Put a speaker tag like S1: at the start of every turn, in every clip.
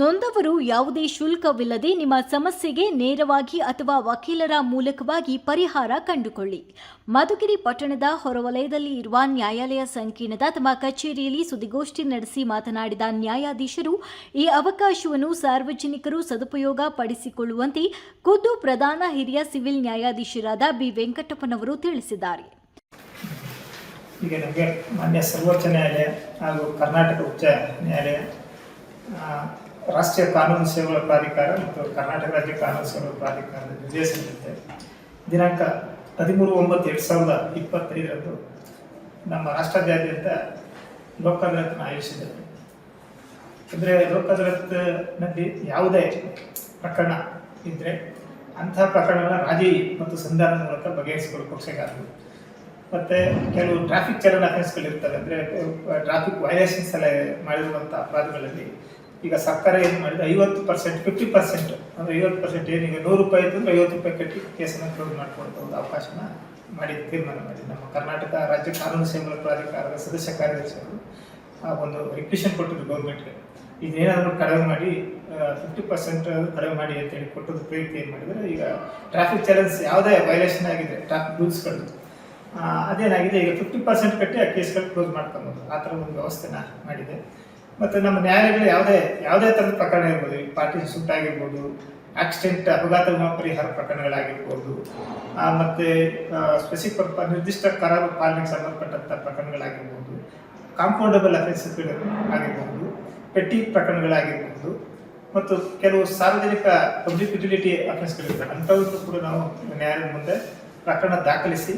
S1: ನೊಂದವರು ಯಾವುದೇ ಶುಲ್ಕವಿಲ್ಲದೆ ನಿಮ್ಮ ಸಮಸ್ಯೆಗೆ ನೇರವಾಗಿ ಅಥವಾ ವಕೀಲರ ಮೂಲಕವಾಗಿ ಪರಿಹಾರ ಕಂಡುಕೊಳ್ಳಿ. ಮಧುಗಿರಿ ಪಟ್ಟಣದ ಹೊರವಲಯದಲ್ಲಿ ಇರುವ ನ್ಯಾಯಾಲಯ ಸಂಕೀರ್ಣದ ತಮ್ಮ ಕಚೇರಿಯಲ್ಲಿ ಸುದ್ದಿಗೋಷ್ಠಿ ನಡೆಸಿ ಮಾತನಾಡಿದ ನ್ಯಾಯಾಧೀಶರು, ಈ ಅವಕಾಶವನ್ನು ಸಾರ್ವಜನಿಕರು ಸದುಪಯೋಗ ಪಡಿಸಿಕೊಳ್ಳುವಂತೆ ಖುದ್ದು ಪ್ರಧಾನ ಹಿರಿಯ ಸಿವಿಲ್ ನ್ಯಾಯಾಧೀಶರಾದ ಬಿ. ವೆಂಕಟಪ್ಪನವರು ತಿಳಿಸಿದ್ದಾರೆ.
S2: ಈಗ ಸರ್ವೋಚ್ಚ ನ್ಯಾಯಾಲಯ ಹಾಗೂ ಕರ್ನಾಟಕ ಉಚ್ಚ ನ್ಯಾಯಾಲಯ ರಾಷ್ಟ್ರೀಯ ಕಾನೂನು ಸೇವೆಗಳ ಪ್ರಾಧಿಕಾರ ಮತ್ತು ಕರ್ನಾಟಕ ರಾಜ್ಯ ಕಾನೂನು ಸೇವೆಗಳ ಪ್ರಾಧಿಕಾರದ ನಿರ್ದೇಶನದಂತೆ ದಿನಾಂಕ ಹದಿಮೂರು ಒಂಬತ್ತು ಎರಡು ಸಾವಿರದ ಇಪ್ಪತ್ತೈದರಂದು ನಮ್ಮ ರಾಷ್ಟ್ರದಾದ್ಯಂತ ಲೋಕ ಅದಾಲತ್ನ ಅಂದರೆ ಲೋಕ ಅದಾಲತ್ನಲ್ಲಿ ಯಾವುದೇ ಪ್ರಕರಣ ಇದ್ದರೆ ಅಂತಹ ಪ್ರಕರಣಗಳ ರಾಜಿ ಮತ್ತು ಸಂಧಾನದ ಮೂಲಕ ಬಗೆಹರಿಸಿಕೊಳ್ಳಲು ಪಕ್ಷಗಾರರು ಮತ್ತು ಕೆಲವು ಟ್ರಾಫಿಕ್ ಚಲನ ಅಫೆನ್ಸ್ಗಳಿರ್ತವೆ ಅಂದರೆ ಟ್ರಾಫಿಕ್ ವೈಲೇಷನ್ಸ್ ಎಲ್ಲ ಮಾಡಿರುವಂಥ ಅಪರಾಧಗಳಲ್ಲಿ ಈಗ ಸಕ್ಕರೆ ಏನು ಮಾಡಿದೆ? ಐವತ್ತು ಪರ್ಸೆಂಟ್ ಫಿಫ್ಟಿ ಪರ್ಸೆಂಟ್ ಅಂದರೆ ಐವತ್ತು ಪರ್ಸೆಂಟ್ ಏನೀಗ ನೂರು ರೂಪಾಯಿ ಇತ್ತು ಐವತ್ತು ರೂಪಾಯಿ ಕಟ್ಟಿ ಕೇಸನ್ನು ಕ್ಲೋಸ್ ಮಾಡ್ಕೊಳ್ತಾ ಒಂದು ಅವಕಾಶನ ಮಾಡಿ ತೀರ್ಮಾನ ಮಾಡಿ ನಮ್ಮ ಕರ್ನಾಟಕ ರಾಜ್ಯ ಕಾನೂನು ಸೇವೆಗಳ ಪ್ರಾಧಿಕಾರದ ಸದಸ್ಯ ಕಾರ್ಯದರ್ಶಿಗಳು ಆ ಒಂದು ರಿಕ್ವಿಷನ್ ಕೊಟ್ಟಿದ್ರು ಗೌರ್ಮೆಂಟ್ಗೆ ಇದೇನಾದರೂ ಕಡಿಮೆ ಮಾಡಿ ಫಿಫ್ಟಿ ಪರ್ಸೆಂಟ್ ಕಡಿಮೆ ಮಾಡಿ ಅಂತೇಳಿ ಕೊಟ್ಟದ್ದು ಪ್ರೀತಿ ಏನು ಮಾಡಿದರೆ, ಈಗ ಟ್ರಾಫಿಕ್ ಚಾಲೆನ್ಸ್ ಯಾವುದೇ ವೈಲೇಷನ್ ಆಗಿದೆ ಟ್ರಾಫಿಕ್ ರೂಲ್ಸ್ಗಳು ಅದೇನಾಗಿದೆ? ಈಗ ಫಿಫ್ಟಿ ಪರ್ಸೆಂಟ್ ಕಟ್ಟಿ ಆ ಕೇಸ್ಗಳು ಕ್ಲೋಸ್ ಮಾಡ್ಕೊಬೋದು ಆ ಥರ ಒಂದು ವ್ಯವಸ್ಥೆನ ಮಾಡಿದೆ. ಮತ್ತು ನಮ್ಮ ನ್ಯಾಯಾಲಯಗಳು ಯಾವುದೇ ಯಾವುದೇ ಥರದ ಪ್ರಕರಣ ಇರ್ಬೋದು. ಈ ಪಾರ್ಟಿ ಸುಟ್ ಆಗಿರ್ಬೋದು ಆಕ್ಸಿಡೆಂಟ್ ಅಪಘಾತ ವಿಮಾ ಪರಿಹಾರ ಪ್ರಕರಣಗಳಾಗಿರ್ಬೋದು. ಮತ್ತು ಸ್ಪೆಸಿಫಿಕ್ ನಿರ್ದಿಷ್ಟ ಕರಾರು ಪಾಲನೆಗೆ ಸಂಬಂಧಪಟ್ಟಂಥ ಪ್ರಕರಣಗಳಾಗಿರ್ಬೋದು. ಕಾಂಪೌಂಡಬಲ್ ಅಫೆನ್ಸಸ್ಗಳು ಆಗಿರ್ಬೋದು. ಪೆಟ್ಟಿ ಪ್ರಕರಣಗಳಾಗಿರ್ಬೋದು. ಮತ್ತು ಕೆಲವು ಸಾರ್ವಜನಿಕ ಪಬ್ಲಿಕ್ ಯುಟಿಲಿಟಿ ಅಫೆನ್ಸ್ಗಳಿರ್ತವೆ ಅಂಥವನ್ನು ಕೂಡ ನಾವು ನ್ಯಾಯಾಲಯದ ಮುಂದೆ ಪ್ರಕರಣ ದಾಖಲಿಸಿ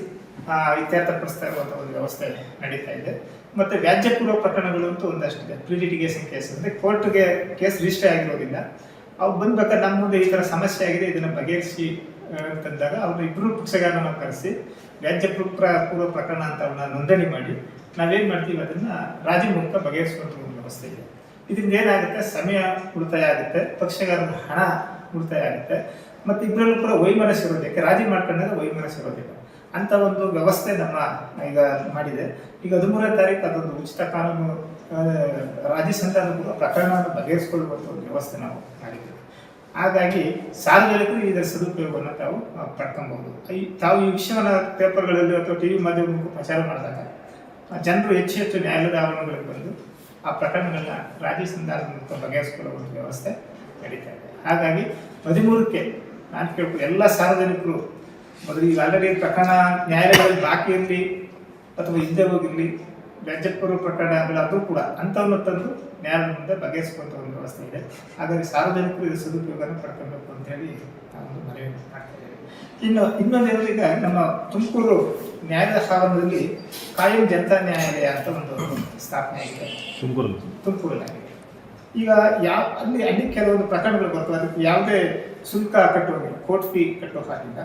S2: ಆ, ಇತ್ಯರ್ಥಪಡಿಸ್ತಾ ಇರುವಂಥ ಒಂದು ವ್ಯವಸ್ಥೆ ನಡೀತಾ ಇದೆ. ಮತ್ತು ವ್ಯಾಜ್ಯಪೂರ್ವ ಪ್ರಕರಣಗಳು ಅಂತ ಒಂದಷ್ಟಿದೆ ಪ್ರೀ ಲಿಟಿಗೇಷನ್ ಕೇಸ್ ಅಂದರೆ ಕೋರ್ಟ್ಗೆ ಕೇಸ್ ರಿಜಿಸ್ಟರ್ ಆಗಿರೋದಿಲ್ಲ ಅವ್ರು ಬಂದ್ಬೇಕಾದ್ರೆ ನಮ್ಮ ಮುಂದೆ ಈ ಥರ ಸಮಸ್ಯೆ ಆಗಿದೆ ಇದನ್ನು ಬಗೆಹರಿಸಿ ಅಂತಂದಾಗ ಅವ್ರು ಇಬ್ಬರು ಪಕ್ಷಗಾರನ ಕರೆಸಿ ವ್ಯಾಜ್ಯ ಪೂರ್ವ ಪೂರ್ವ ಪ್ರಕರಣ ಅಂತ ಅವ್ರನ್ನ ನೋಂದಣಿ ಮಾಡಿ ನಾವೇನು ಮಾಡ್ತೀವಿ ಅದನ್ನು ರಾಜಿ ಮೂಲಕ ಬಗೆಹರಿಸುವಂಥ ಒಂದು ವ್ಯವಸ್ಥೆ ಇದೆ. ಇದರಿಂದ ಏನಾಗುತ್ತೆ? ಸಮಯ ಉಳಿತಾಯ ಆಗುತ್ತೆ ಪಕ್ಷಗಾರನ ಹಣ ಉಳಿತಾಯ ಆಗುತ್ತೆ ಮತ್ತು ಇಬ್ಬರಲ್ಲೂ ಕೂಡ ವೈಮನಸ್ಸು ಇರೋದಕ್ಕೆ ರಾಜಿ ಮಾಡ್ಕೊಂಡಾಗ ವೈಮನಸ್ಸು ಇರೋದಿಲ್ಲ. ಅಂತ ಒಂದು ವ್ಯವಸ್ಥೆ ನಮ್ಮ ಈಗ ಮಾಡಿದೆ. ಈಗ ಹದಿಮೂರನೇ ತಾರೀಕು ಅದೊಂದು ಉಚಿತ ಕಾನೂನು ರಾಜ್ಯ ಸಂಧಾನ ಪ್ರಕರಣವನ್ನು ಬಗೆಹರಿಸಿಕೊಳ್ಳುವಂಥ ಒಂದು ವ್ಯವಸ್ಥೆ ನಾವು ಮಾಡಿದ್ದೇವೆ. ಹಾಗಾಗಿ ಸಾರ್ವಜನಿಕರು ಇದರ ಸದುಪಯೋಗವನ್ನು ತಾವು ಪಡ್ಕೊಬಹುದು. ಈ ತಾವು ಈ ವಿಷಯವನ್ನು ಪೇಪರ್ಗಳಲ್ಲಿ ಅಥವಾ ಟಿ ವಿ ಮಾಧ್ಯಮ ಪ್ರಚಾರ ಮಾಡಿದಾಗ, ಜನರು ಹೆಚ್ಚು ಹೆಚ್ಚು ನ್ಯಾಯಾಲಯದ ಆವರಣಗಳಿಗೆ ಬಂದು ಆ ಪ್ರಕರಣಗಳನ್ನ ರಾಜ್ಯ ಸಂಧಾನದ ಮೂಲಕ ಬಗೆಹರಿಸಿಕೊಳ್ಳುವ ಒಂದು ವ್ಯವಸ್ಥೆ ನಡೀತಾ ಇದೆ. ಹಾಗಾಗಿ ಹದಿಮೂರಕ್ಕೆ ನಾನು ಕೇಳ್ಬೋದು ಎಲ್ಲ ಸಾರ್ವಜನಿಕರು ಮೊದಲು ಈಗ ಆಲ್ರೆಡಿ ಪ್ರಕರಣ ನ್ಯಾಯಾಲಯಗಳಲ್ಲಿ ಬಾಕಿ ಇರಲಿ ಅಥವಾ ಹಿಂದೆ ಹೋಗಿರಲಿ ವ್ಯಾಜ್ಯಪೂರ್ವ ಪ್ರಕರಣಗಳಾದರೂ ಕೂಡ ಅಂಥವನ್ನು ತಂದು ನ್ಯಾಯಾಲಯದ ಮುಂದೆ ಬಗೆಹರಿಸುವಂಥ ಒಂದು ವ್ಯವಸ್ಥೆ ಇದೆ. ಹಾಗಾಗಿ ಸಾರ್ವಜನಿಕರು ಇದರ ಸದುಪಯೋಗನ ಪಡ್ಕೊಳ್ಬೇಕು ಅಂತೇಳಿ ನಾವೊಂದು ಮನವಿ ಮಾಡ್ತಾ ಇದ್ದೇವೆ. ಇನ್ನು ಇನ್ನೊಂದು ಈಗ ನಮ್ಮ ತುಮಕೂರು ನ್ಯಾಯಾಲಯ ಸ್ಥಾವರದಲ್ಲಿ ಕಾಯಂ ಜನತಾ ನ್ಯಾಯಾಲಯ ಅಂತ ಒಂದು ಸ್ಥಾಪನೆ ಆಗಿದೆ.
S3: ತುಮಕೂರು
S2: ತುಮಕೂರಿನಾಗಿದೆ ಈಗ ಯಾವ ಅಲ್ಲಿ ಅಲ್ಲಿ ಕೆಲವೊಂದು ಪ್ರಕರಣಗಳು ಬರ್ತವೆ. ಅದಕ್ಕೆ ಯಾವುದೇ ಶುಲ್ಕ ಕಟ್ಟುವಂಗಿಲ್ಲ ಕೋರ್ಟ್ ಫೀ ಕಟ್ಟೋ ಹಾಗಿಲ್ಲ.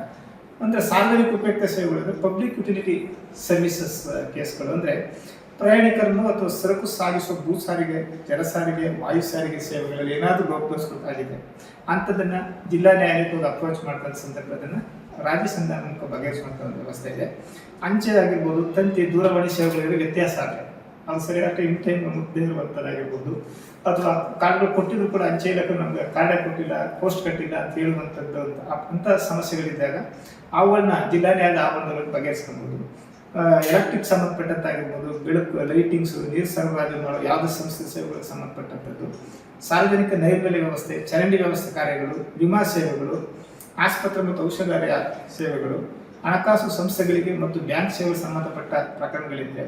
S2: ಅಂದರೆ ಸಾರ್ವಜನಿಕ ಉಪಯುಕ್ತ ಸೇವೆಗಳು ಪಬ್ಲಿಕ್ ಯುಟಿಲಿಟಿ ಸರ್ವಿಸಸ್ ಕೇಸ್ಗಳು. ಅಂದರೆ ಪ್ರಯಾಣಿಕರನ್ನು ಅಥವಾ ಸರಕು ಸಾಗಿಸುವ ಭೂ ಸಾರಿಗೆ, ಜಲ ಸಾರಿಗೆ, ವಾಯು ಸಾರಿಗೆ ಸೇವೆಗಳಲ್ಲಿ ಏನಾದರೂ ಲೋಪದೋಷಗಳಾಗಿದೆ ಅಂಥದ್ದನ್ನು ಜಿಲ್ಲಾ ನ್ಯಾಯಾಲಯಕ್ಕೆ ಅಪ್ರೋಚ್ ಮಾಡ್ಕೊಂಡ ಸಂದರ್ಭದನ್ನು ರಾಜ್ಯ ಸಂಧಾನ ಮೂಲಕ ಬಗೆಹರಿಸುವಂಥ ಒಂದು ವ್ಯವಸ್ಥೆ ಇದೆ. ಅಂಚೆ ಆಗಿರ್ಬೋದು ತಂತಿ ದೂರವಾಣಿ ಸೇವೆಗಳಿಗೆ ವ್ಯತ್ಯಾಸ ಆದರೆ ಅದು ಸರಿಯಾದ ಟೈಮ್ ಟೈಮ್ ನಮ್ಮ ದೇವರು ಬರ್ತದಾಗಿರ್ಬೋದು ಅಥವಾ ಕಾರ್ಡ್ಗಳು ಕೊಟ್ಟಿದ್ರು ಕೂಡ ಅಂಚೆ ಇಲಾಖೆ ನಮಗೆ ಕಾರ್ಡೇ ಕೊಟ್ಟಿಲ್ಲ ಪೋಸ್ಟ್ ಕಟ್ಟಿಲ್ಲ ಅಂತ ಹೇಳುವಂಥದ್ದು ಅಂತ ಸಮಸ್ಯೆಗಳಿದ್ದಾಗ ಅವುಗಳನ್ನ ಜಿಲ್ಲಾ ಆದ ಆವರಣದಲ್ಲಿ ಬಗೆಹರಿಸ್ಕೊಬೋದು ಎಲೆಕ್ಟ್ರಿಕ್ ಸಂಬಂಧಪಟ್ಟಂತಾಗಿರ್ಬೋದು, ಬೆಳಕು ಲೈಟಿಂಗ್ಸು ನೀರು ಸರಬರಾಜು ಮಾಡೋ ಯಾವುದೇ ಸಂಸ್ಥೆ ಸೇವೆಗಳಿಗೆ ಸಂಬಂಧಪಟ್ಟಂಥದ್ದು. ಸಾರ್ವಜನಿಕ ನೈರ್ಮಲ್ಯ ವ್ಯವಸ್ಥೆ, ಚರಂಡಿ ವ್ಯವಸ್ಥೆ ಕಾರ್ಯಗಳು, ವಿಮಾ ಸೇವೆಗಳು, ಆಸ್ಪತ್ರೆ ಮತ್ತು ಔಷಧಾಲಯ ಸೇವೆಗಳು, ಹಣಕಾಸು ಸಂಸ್ಥೆಗಳಿಗೆ ಮತ್ತು ಬ್ಯಾಂಕ್ ಸೇವೆಗೆ ಸಂಬಂಧಪಟ್ಟ ಪ್ರಕರಣಗಳಿದೆ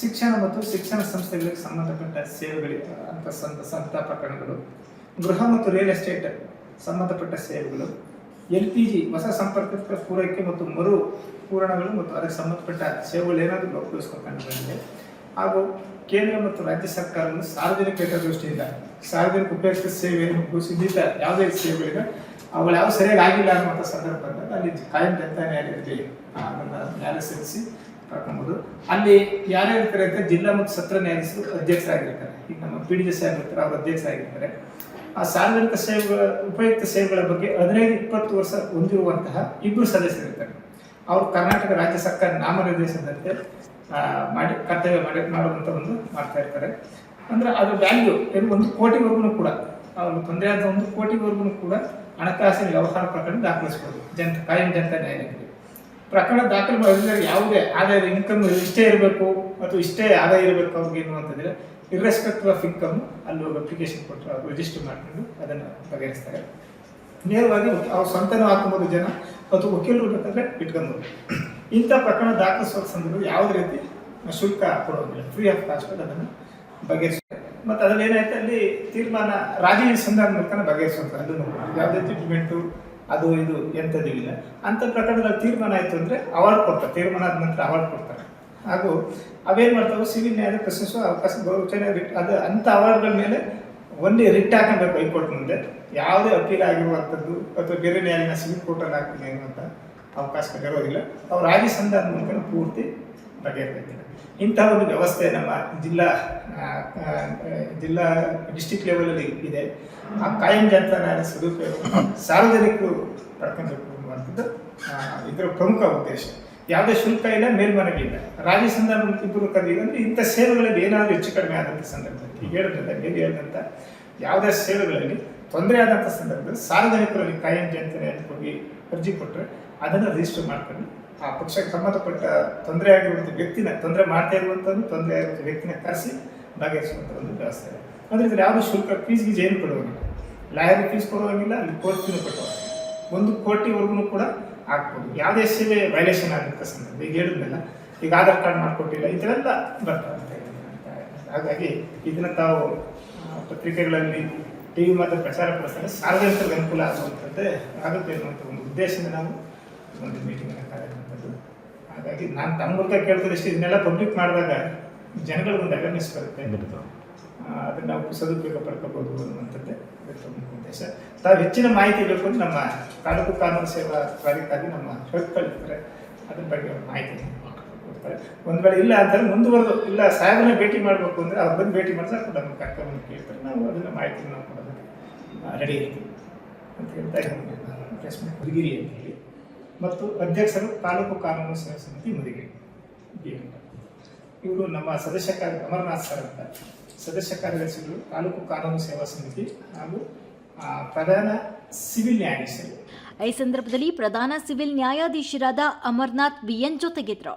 S2: ಶಿಕ್ಷಣ ಮತ್ತು ಶಿಕ್ಷಣ ಸಂಸ್ಥೆಗಳಿಗೆ ಸಂಬಂಧಪಟ್ಟ ಸೇವೆಗಳಿಗೆ ಅಂತ ಸಂತ ಪ್ರಕರಣಗಳು. ಗೃಹ ಮತ್ತು ರಿಯಲ್ ಎಸ್ಟೇಟ್ ಸಂಬಂಧಪಟ್ಟ ಸೇವೆಗಳು. ಎಲ್ ಪಿ ಜಿ, ಹೊಸ ಸಂಪರ್ಕ ಪೂರೈಕೆ ಮತ್ತು ಮರು ಪೂರಣಗಳು ಮತ್ತು ಅದಕ್ಕೆ ಸಂಬಂಧಪಟ್ಟ ಸೇವೆಗಳು ಏನಾದರೂ ಲೋಪದೋಷಗಳು ಬಂದಿದೆ ಹಾಗೂ ಕೇಂದ್ರ ಮತ್ತು ರಾಜ್ಯ ಸರ್ಕಾರವನ್ನು ಸಾರ್ವಜನಿಕ ಹಿತದೃಷ್ಟಿಯಿಂದ ಸಾರ್ವಜನಿಕ ಉಪಯುಕ್ತ ಸೇವೆಯನ್ನು ಘೋಷಿಸಿದ ಯಾವುದೇ ಸೇವೆಗಳಿವೆ ಅವುಗಳು ಯಾವ ಸರಿಯಾಗಿ ಆಗಿಲ್ಲ ಅನ್ನುವಂಥ ಸಂದರ್ಭ ಬಂದಾಗ ಅಲ್ಲಿ ಕಾಯಂ ಜನತಾ ನ್ಯಾಯಾಲಯದಲ್ಲಿ ಅದನ್ನು ನ್ಯಾಯಾಲಯ ಸಲ್ಲಿಸಿ ಕರ್ಕೊಬೋದು ಅಲ್ಲಿ ಯಾರ್ಯಾರು ಇರ್ತಾರೆ ಅಂತ ಜಿಲ್ಲಾ ಮತ್ತು ಸತ್ರ ನ್ಯಾಯಾಧೀಶರು ಅಧ್ಯಕ್ಷರಾಗಿರ್ತಾರೆ ಈಗ ನಮ್ಮ ಪಿ ಡಿ ಎಸ್ ಆಗಿರ್ತಾರೆ ಅವರು ಅಧ್ಯಕ್ಷರಾಗಿರ್ತಾರೆ ಆ ಸಾರ್ವಜನಿಕ ಸೇವೆಗಳ ಉಪಯುಕ್ತ ಸೇವೆಗಳ ಬಗ್ಗೆ ಹದಿನೈದು ಇಪ್ಪತ್ತು ವರ್ಷ ಹೊಂದಿರುವಂತಹ ಇಬ್ಬರು ಸದಸ್ಯರಿರ್ತಾರೆ ಅವರು ಕರ್ನಾಟಕ ರಾಜ್ಯ ಸರ್ಕಾರ ನಾಮನಿರ್ದೇಶನದಂತೆ ಆ, ಮಾಡಿ ಕರ್ತವ್ಯ ಮಾಡಿ ಮಾಡುವಂಥ ಒಂದು ಮಾಡ್ತಾ ಇರ್ತಾರೆ. ಅಂದ್ರೆ ಅದು ವ್ಯಾಲ್ಯೂ ಏನು ಒಂದು ಕೋಟಿವರೆಗೂ ಕೂಡ ಅವರು ತೊಂದರೆ ಆದ ಒಂದು ಕೋಟಿವರೆಗೂ ಕೂಡ ಹಣಕಾಸಿನ ವ್ಯವಹಾರ ಪ್ರಕರಣ ದಾಖಲಿಸ್ಬೋದು. ಜನ ಕಾಯಂ ಜನತಾ ನ್ಯಾಯಾಲಯದಲ್ಲಿ. ಪ್ರಕರಣ ದಾಖಲು ಮಾಡಿದ್ರೆ ಯಾವುದೇ ಆದಾಯದ ಇನ್ಕಮ್ ಇಷ್ಟೇ ಇರಬೇಕು ಅಥವಾ ಇಷ್ಟೇ ಆದಾಯ ಇರಬೇಕು ಅವ್ರಿಗೆ ಅನ್ನುವಂಥದ್ರೆ ಇರ್ರೆಸ್ಪೆಕ್ಟಿವ್ ಆಫ್ ಇನ್ಕಮ್ ಅಲ್ಲಿ ಹೋಗಿ ಅಪ್ಲಿಕೇಶನ್ ಕೊಟ್ಟು ಅವ್ರು ರಿಜಿಸ್ಟರ್ ಮಾಡ್ಕೊಂಡು ಅದನ್ನು ಬಗೆಹರಿಸ್ತಾರೆ. ನೇರವಾಗಿ ಅವ್ರ ಸ್ವಂತನೂ ಹಾಕೊಂಬೋದು ಜನ ಅಥವಾ ವಕೀಲರು ಬೇಕಾದ್ರೆ ಇಟ್ಕೊಂಡು ಇಂಥ ಪ್ರಕರಣ ದಾಖಲಿಸುವ ಸಂದರ್ಭದಲ್ಲಿ ಯಾವುದೇ ರೀತಿ ಶುಲ್ಕ ಕೊಡೋದಿಲ್ಲ. ಫ್ರೀ ಆಫ್ ಕಾಸ್ಟ್ ಅದನ್ನು ಬಗೆಹರಿಸ್ತಾರೆ. ಮತ್ತು ಅದರಲ್ಲಿ ಏನಾಯ್ತು ಅಲ್ಲಿ ತೀರ್ಮಾನ ರಾಜೀ ಸಂಧಾನ ಮೂಲಕ ಬಗೆಹರಿಸುವಂಥ ಅದನ್ನು ಯಾವುದೇ ಜಡ್ಜ್ಮೆಂಟು ಅದು ಇದು ಎಂಥದ್ದು ಇಲ್ಲ ಅಂಥ ಪ್ರಕರಣದಲ್ಲಿ ತೀರ್ಮಾನ ಆಯಿತು ಅಂದರೆ ಅವಾರ್ಡ್ ಕೊಡ್ತಾರೆ. ತೀರ್ಮಾನ ಆದ ನಂತರ ಅವಾರ್ಡ್ ಕೊಡ್ತಾರೆ. ಹಾಗೂ ಅವೇನು ಮಾಡ್ತಾವೆ? ಸಿವಿಲ್ ನ್ಯಾಯಾಲಯ ಪ್ರಶ್ನಿಸುವ ಅವಕಾಶ ಗೌರವಚನೆ ರಿಟ್ ಅದು ಅಂಥ ಅವಾರ್ಡ್ಗಳ ಮೇಲೆ ಒಂದೇ ರಿಟ್ ಹಾಕಬೇಕು ಹೈಕೋರ್ಟ್ ಮುಂದೆ. ಯಾವುದೇ ಅಪೀಲ್ ಆಗಿರುವಂಥದ್ದು ಅಥವಾ ಬೇರೆ ನ್ಯಾಯಾಲಯ ಸಿವಿಲ್ ಕೋರ್ಟಲ್ಲಿ ಹಾಕಿದೆ ಅನ್ನುವಂಥ ಅವಕಾಶ ಇರೋದಿಲ್ಲ. ಅವ್ರು ಆಗಿ ಸಂಧಾನ ಮೂಲಕ ಪೂರ್ತಿ ಬಗೆಹರಿತಾರೆ ಇಂತಹ ಒಂದು ವ್ಯವಸ್ಥೆ ನಮ್ಮ ಜಿಲ್ಲಾ ಜಿಲ್ಲಾ ಡಿಸ್ಟಿಕ್ ಲೆವೆಲಲ್ಲಿ ಇದೆ. ಆ ಕಾಯಂ ಜಾತನ ಸದುಪಯೋಗ ಸಾರ್ವಜನಿಕರು ಆ, ಇದರ ಪ್ರಮುಖ ಉದ್ದೇಶ. ಯಾವುದೇ ಶುಲ್ಕ ಇಲ್ಲ ಮೇಲ್ಮನವಿ ಇಲ್ಲ. ರಾಜ್ಯ ಸಂದರ್ಭ ಇಬ್ಬರು ಕರೆದಿದೆ ಇಂಥ ಸೇವೆಗಳಲ್ಲಿ ಏನಾದರೂ ಹೆಚ್ಚು ಕಡಿಮೆ ಆದಂಥ ಸಂದರ್ಭದಲ್ಲಿ ಈಗ ಹೇಳಿದ್ರಲ್ಲ ಮೇಲೆ ಹೇಳಿದಂಥ ಯಾವುದೇ ಸೇವೆಗಳಲ್ಲಿ ತೊಂದರೆ ಆದಂಥ ಸಂದರ್ಭದಲ್ಲಿ ಸಾರ್ವಜನಿಕರಲ್ಲಿ ಕಾಯಂ ಅಂತ ಹೋಗಿ ಅರ್ಜಿ ಕೊಟ್ಟರೆ ಅದನ್ನು ರಿಜಿಸ್ಟರ್ ಮಾಡ್ಕೊಂಡು ಆ ಪಕ್ಷಕ್ಕೆ ಸಂಬಂಧಪಟ್ಟ ತೊಂದರೆ ಆಗಿರುವಂಥ ವ್ಯಕ್ತಿನ ತೊಂದರೆ ಮಾಡ್ತಾ ಇರುವಂಥದ್ದು ತೊಂದರೆ ಆಗಿರುವಂಥ ವ್ಯಕ್ತಿನ ಕರೆಸಿ ಬಗೆಹರಿಸುವಂಥ ಒಂದು ವ್ಯವಸ್ಥೆ. ಇದೆ ಅಂದರೆ ಇದ್ರಲ್ಲಿ ಯಾವುದೇ ಶುಲ್ಕ ಫೀಸ್ ಗೀಸ್ ಏನು ಕೊಡುವಂಗಿಲ್ಲ ಲಾಯರ್ ಫೀಸ್ ಕೊಡುವಂಗಿಲ್ಲ, ಅಲ್ಲಿ ಕೋರ್ಟ್ ಫೀನು ಒಂದು ಕೋಟಿವರೆಗೂ ಕೂಡ ಆಗ್ಬೋದು. ಯಾವುದೇ ಸೇವೆ ವೈಲೇಷನ್ ಆಗಿರುತ್ತೆ ಸಂದರ್ಭ. ಈಗ ಹೇಳಿದ್ಮೇಲೆ ಈಗ ಆಧಾರ್ ಕಾರ್ಡ್ ಮಾಡಿಕೊಟ್ಟಿಲ್ಲ ಇದೆಲ್ಲ ಬರ್ತದೆ ಹಾಗಾಗಿ ಇದನ್ನು ತಾವು ಪತ್ರಿಕೆಗಳಲ್ಲಿ ಟಿ ವಿ ಮಾತ್ರ ಪ್ರಚಾರ ಪಡಿಸ್ತಾರೆ ಸಾರ್ವಜನಿಕರಿಗೆ ಅನುಕೂಲ ಆಗುವಂಥದ್ದೇ ಆಗುತ್ತೆ ಅನ್ನುವಂಥ ಒಂದು ಉದ್ದೇಶದಿಂದ ನಾವು ಒಂದು ಕರೆಯುವಂಥದ್ದು ಹಾಗಾಗಿ ನಾನು ತಮ್ಮ ಮೂಲಕ ಇಷ್ಟು ಇದನ್ನೆಲ್ಲ ಪಬ್ಲಿಕ್ ಮಾಡಿದಾಗ ಜನಗಳಿಗೊಂದು ಅವೇರ್ನೆಸ್ ಬರುತ್ತೆ. ಅದನ್ನು ನಾವು ಸದುಪಯೋಗ ಪಡ್ಕೋಬಹುದು ಅನ್ನುವಂಥದ್ದೇ ಉದ್ದೇಶ. ತಾವು ಹೆಚ್ಚಿನ ಮಾಹಿತಿ ಬೇಕು ಅಂತ ನಮ್ಮ ತಾಲೂಕು ಕಾನೂನು ಸೇವಾ ಪ್ರಾಧಿಕಾರಿ ನಮ್ಮ ಹೇಳ್ಕೊಳ್ತಾರೆ ಅದ್ರ ಬಗ್ಗೆ ಮಾಹಿತಿ ಕೊಡ್ತಾರೆ. ಒಂದ್ ವೇಳೆ ಇಲ್ಲ ಅಂತಂದ್ರೆ ಮುಂದುವರೆದು ಇಲ್ಲ ಸಾಹೇಬನ್ನ ಭೇಟಿ ಮಾಡಬೇಕು ಅಂದ್ರೆ ಅವ್ರು ಬಂದು ಭೇಟಿ ಮಾಡಿದ್ರೆ ಕೂಡ ನಮ್ಮ ಕರ್ಕೊಂಡು ಕೇಳ್ತಾರೆ. ನಾವು ಅದನ್ನು ಮಾಹಿತಿ ನಾವು ಕೊಡೋದಕ್ಕೆ ರೆಡಿ ಇರ್ತೀವಿ. ಅಂತ ಹೇಳ್ತಾ ಇದ್ದೀನಿ. ಹುಡುಗಿರಿ ಅಂತ ಹೇಳಿ. ಮತ್ತು ಅಧ್ಯಕ್ಷರು ತಾಲೂಕು ಕಾನೂನು ಸೇವಾ ಸಮಿತಿ ಮುದಿಗೆ ಇವರು ನಮ್ಮ ಸದಸ್ಯ ಕಾರ್ಯ ಅಮರನಾಥ್ ಸರ್ ಅಂತ. ಸದಸ್ಯ ಕಾರ್ಯದರ್ಶಿಗಳು ತಾಲೂಕು ಕಾನೂನು ಸೇವಾ ಸಮಿತಿ ಹಾಗೂ ಪ್ರಧಾನ ಸಿವಿಲ್ ನ್ಯಾಯಾಧೀಶರು.
S1: ಈ ಸಂದರ್ಭದಲ್ಲಿ ಪ್ರಧಾನ ಸಿವಿಲ್ ನ್ಯಾಯಾಧೀಶರಾದ ಅಮರ್ನಾಥ್ ಬಿಎನ್ ಜೊತೆಗಿದ್ರು.